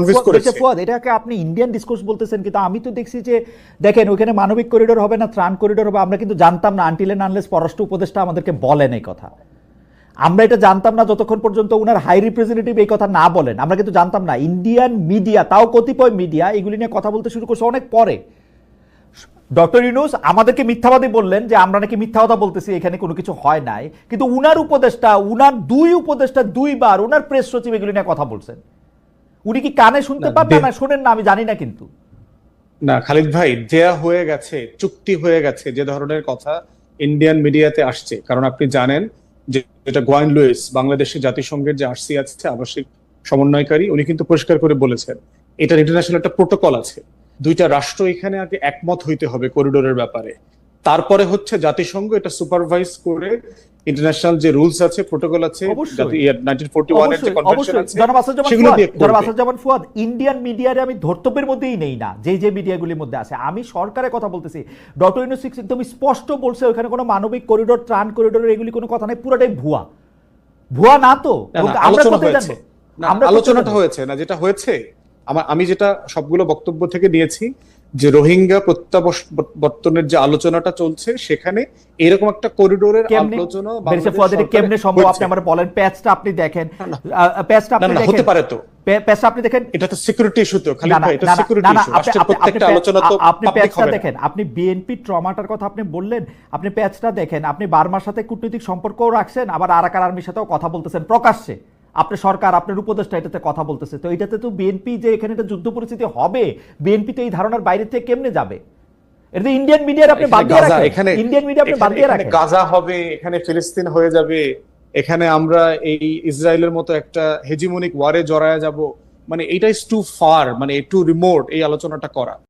Convince করেছে। ফুয়াদ, এটাকে আপনি ইন্ডিয়ান ডিসকোর্স বলতেছেন কিন্তু আমি তো দেখছি যে দেখেন মানবিক করিডোর হবে না ত্রাণ করিডোর হবে আমরা কিন্তু জানতাম না আনটিল এন্ড আনলেস পররাষ্ট্র উপদেষ্টা আমাদেরকে বলেন এই কথা। আমরা এটা জানতাম না যতক্ষণ পর্যন্ত উনার হাই রিপ্রেজেন্টেটিভ এই কথা না বলেন। আমরা কিন্তু জানতাম না ইন্ডিয়ান মিডিয়া তাও কতিপয় মিডিয়া এগুলি নিয়ে কথা বলতে শুরু করছে অনেক পরে। ডক্টর ইউনুস আমাদেরকে মিথ্যাবাদী বললেন যে আমরা নাকি মিথ্যা কথা বলতেছি এখানে কোনো কিছু হয় নাই। কিন্তু উনার উপদেষ্টা উনার দুই উপদেষ্টা দুইবার উনার প্রেস সচিব এগুলি নিয়ে কথা বলছেন। উনি কি কানে শুনতে পান না? শোনেন না আমি জানি না কিন্তু। না খালিদ ভাই দেয়া হয়ে গেছে চুক্তি হয়ে গেছে যে ধরনের কথা ইন্ডিয়ান মিডিয়াতে আসছে। কারণ আপনি জানেন যে যেটা গোয়াইন লুইস বাংলাদেশের জাতিসংঘের যে আরসি আছে আবাসিক সমন্বয়কারী উনি কিন্তু পরিষ্কার করে বলেছেন এটার ইন্টারন্যাশনাল একটা প্রোটোকল আছে। দুইটা রাষ্ট্র এখানে আগে একমত হইতে হবে করিডোরের ব্যাপারে। তারপরে হচ্ছে জাতিসংঘ এটা সুপারভাইজ করে ইন্টারন্যাশনাল যে রুলস আছে প্রোটোকল আছে ফুয়াদ, ইন্ডিয়ান মিডিয়ারে আমি ধর্তব্যের মধ্যেই নেই না যে যে মিডিয়াগুলির মধ্যে আছে। আমি সরকারের কথা বলতেছি। ডক্টর ইউনুস একদম স্পষ্ট বলছে ওখানে কোনো মানবিক করিডোর ত্রাণ করিডোর এগুলি কোনো কথা নাই পুরোটাই ভুয়া। ভুয়া না তো? আমরা আলোচনাটা হয়েছে না যেটা হয়েছে আমার আমি যেটা সবগুলো বক্তব্য থেকে নিয়েছি যে রোহিঙ্গা প্রত্যাবর্তনের যে আলোচনাটা চলছে সেখানে এরকম একটা করিডোরের আলোচনা কেমনে সম্ভব? আপনি আমার বলেন প্যাচটা আপনি দেখেন। প্যাচটা আপনি হতে পারে তো। প্যাচটা আপনি দেখেন। এটা তো সিকিউরিটি ইস্যু তো খালি না, না, ভাই এটা না, না, সিকিউরিটি না, না, ইস্যু আপনি- রাষ্ট্রের প্রত্যেকটা আলোচনা তো আপনি প্যাচটা দেখেন। আপনি বিএনপি ট্রমাটার কথা আপনি বললেন আপনি প্যাচটা দেখেন। আপনি বার্মার সাথে কূটনৈতিক সম্পর্কও রাখছেন আবার আরাকার আর্মির সাথেও কথা বলতেছেন প্রকাশ্যে। আপনি সরকার আপনার উপদেষ্টা এটাতে কথা বলতেছে। তো এটাতে তো বিএনপি যে এখানে একটা যুদ্ধ পরিস্থিতি হবে বিএনপি তো এই ধারণার বাইরে থেকে কেমনে যাবে? এটা ইন্ডিয়ান মিডিয়ার আপনি বাদ দিয়ে রাখেন। এখানে ইন্ডিয়ান মিডিয়া আপনি বাদ দিয়ে এখানে রাখেন। গাজা হবে এখানে ফিলিস্তিন হয়ে যাবে এখানে আমরা এই ইসরায়েলের মতো একটা হেজিমনিক ওয়ারে জড়ায়া যাব। মানে এটা ইজ টু ফার মানে টু রিমোট এই আলোচনাটা করা।